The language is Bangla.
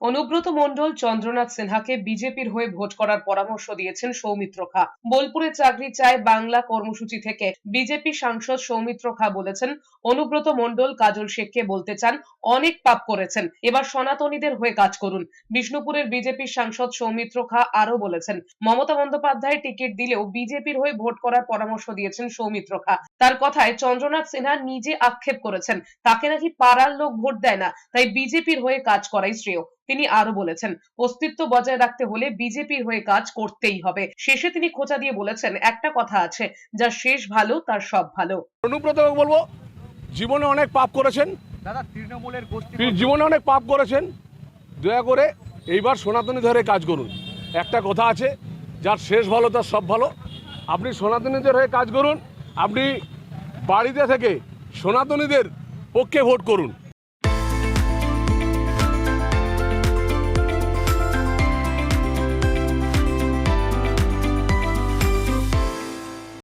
অনুব্রত মণ্ডল চন্দ্রনাথ সিনহাকে বিজেপির হয়ে ভোট করার পরামর্শ দিয়েছেন সৌমিত্র খা। বোলপুরে চাকরি চায় বাংলা কর্মসূচি থেকে বিজেপি সাংসদ সৌমিত্র খা বলেছেন, অনুব্রত মণ্ডল, কাজল শেখকে বলতে চান, অনেক পাপ করেছেন, এবার সনাতনীদের হয়ে কাজ করুন। বিষ্ণুপুরের বিজেপির সাংসদ সৌমিত্র খা আরও বলেছেন, মমতা বন্দ্যোপাধ্যায় টিকিট দিলেও বিজেপির হয়ে ভোট করার পরামর্শ দিয়েছেন সৌমিত্র খা। তার কথায় চন্দ্রনাথ সিনহা নিজে আক্ষেপ করেছেন। তাকে নাকি পাড়ার লোক ভোট দেয় না তাই বিজেপির হয়ে কাজ করাই শ্রেয়। তিনি আরও বলেছেন অস্তিত্ব বজায় রাখতে হলে বিজেপির হয়ে কাজ করতেই হবে। শেষে তিনি খোঁচা দিয়ে বলেছেন একটা কথা আছে যা শেষ ভালো তার সব ভালো। অনুব্রত বলব জীবনে অনেক পাপ করেছেন। দাদা তৃণমূলের গোষ্ঠী জীবনে অনেক পাপ করেছেন। দয়া করে এইবার সনাতনী ধরে কাজ করুন। একটা কথা আছে যার শেষ ভালো তার সব ভালো। আপনি সনাতনীদের হয়ে কাজ করুন। আপনি বাড়িতে থেকে সনাতনীদের পক্ষে ভোট করুন।